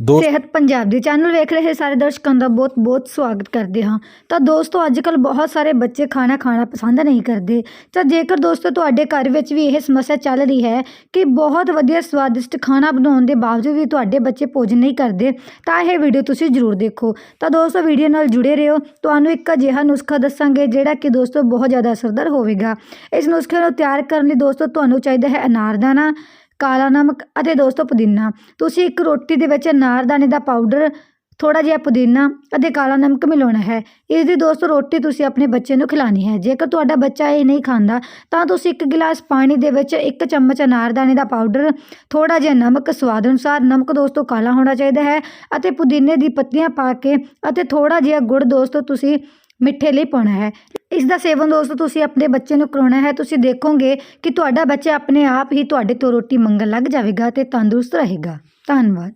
ਦੋਸਤੋ ਸਿਹਤ ਪੰਜਾਬ ਦੇ ਚੈਨਲ ਵੇਖ ਰਹੇ ਸਾਰੇ ਦਰਸ਼ਕਾਂ ਦਾ ਬਹੁਤ-ਬਹੁਤ ਸਵਾਗਤ ਕਰਦੇ ਹਾਂ। ਤਾਂ ਦੋਸਤੋ ਅੱਜਕੱਲ ਬਹੁਤ ਸਾਰੇ ਬੱਚੇ ਖਾਣਾ ਖਾਣਾ ਪਸੰਦ ਨਹੀਂ ਕਰਦੇ। ਤਾਂ ਜੇਕਰ ਦੋਸਤੋ ਤੁਹਾਡੇ ਘਰ ਵਿੱਚ ਵੀ ਇਹ ਸਮੱਸਿਆ ਚੱਲ ਰਹੀ ਹੈ ਕਿ ਬਹੁਤ ਵਧੀਆ ਸਵਾਦਿਸ਼ਟ ਖਾਣਾ ਬਣਾਉਣ ਦੇ ਬਾਵਜੂਦ ਵੀ ਤੁਹਾਡੇ ਬੱਚੇ ਭੋਜਨ ਨਹੀਂ ਕਰਦੇ, ਤਾਂ ਇਹ ਵੀਡੀਓ ਤੁਸੀਂ ਜ਼ਰੂਰ ਦੇਖੋ। ਤਾਂ ਦੋਸਤੋ, ਵੀਡੀਓ ਨਾਲ ਜੁੜੇ ਰਹੋ। ਤੁਹਾਨੂੰ ਇੱਕ ਅਜਿਹਾ ਨੁਸਖਾ ਦੱਸਾਂਗੇ ਜਿਹੜਾ ਕਿ ਦੋਸਤੋ ਬਹੁਤ ਜ਼ਿਆਦਾ ਅਸਰਦਾਰ ਹੋਵੇਗਾ। ਇਸ ਨੁਸਖੇ ਨੂੰ ਤਿਆਰ ਕਰਨ ਲਈ ਦੋਸਤੋ ਤੁਹਾਨੂੰ ਚਾਹੀਦਾ ਹੈ ਅਨਾਰਦਾਨਾ। ਕਾਲਾ ਨਮਕ ਅਤੇ ਦੋਸਤੋ ਪੁਦੀਨਾ। ਤੁਸੀਂ ਇੱਕ ਰੋਟੀ ਦੇ ਵਿੱਚ ਅਨਾਰਦਾਨੇ ਦਾ ਪਾਊਡਰ ਥੋੜਾ ਜਿਹਾ ਪੁਦੀਨਾ ਅਤੇ ਕਾਲਾ ਨਮਕ ਮਿਲਾਉਣਾ ਹੈ। ਇਸ ਦੀ ਦੋਸਤੋ ਰੋਟੀ ਤੁਸੀਂ ਆਪਣੇ ਬੱਚੇ ਨੂੰ ਖਿਲਾਣੀ ਹੈ। ਜੇਕਰ ਤੁਹਾਡਾ ਬੱਚਾ ਇਹ ਨਹੀਂ ਖਾਂਦਾ, ਤਾਂ ਤੁਸੀਂ ਇੱਕ ਗਿਲਾਸ ਪਾਣੀ ਦੇ ਵਿੱਚ ਇੱਕ ਚਮਚ ਅਨਾਰਦਾਣੇ ਦਾ ਪਾਊਡਰ ਥੋੜਾ ਜਿਹਾ ਨਮਕ, ਸਵਾਦ ਅਨੁਸਾਰ ਨਮਕ ਦੋਸਤੋ ਕਾਲਾ ਹੋਣਾ ਚਾਹੀਦਾ ਹੈ ਅਤੇ ਪੁਦੀਨੇ ਦੀ ਪੱਤੀਆਂ ਪਾ ਕੇ ਅਤੇ ਥੋੜਾ ਜਿਹਾ ਗੁੜ ਦੋਸਤੋ ਤੁਸੀਂ ਮਿੱਠੇ ਲਈ ਪਾਉਣਾ ਹੈ। ਇਸ ਦਾ ਸੇਵਨ ਦੋਸਤੋ, ਤੁਸੀਂ ਆਪਣੇ ਬੱਚੇ ਨੂੰ ਕਰਾਉਣਾ ਹੈ, ਤੁਸੀਂ ਦੇਖੋਗੇ ਕਿ ਤੁਹਾਡਾ ਬੱਚਾ ਆਪਣੇ ਆਪ ਹੀ ਤੁਹਾਡੇ ਤੋਂ ਰੋਟੀ ਮੰਗਣ ਲੱਗ ਜਾਵੇਗਾ ਅਤੇ ਤੰਦਰੁਸਤ ਰਹੇਗਾ। ਧੰਨਵਾਦ।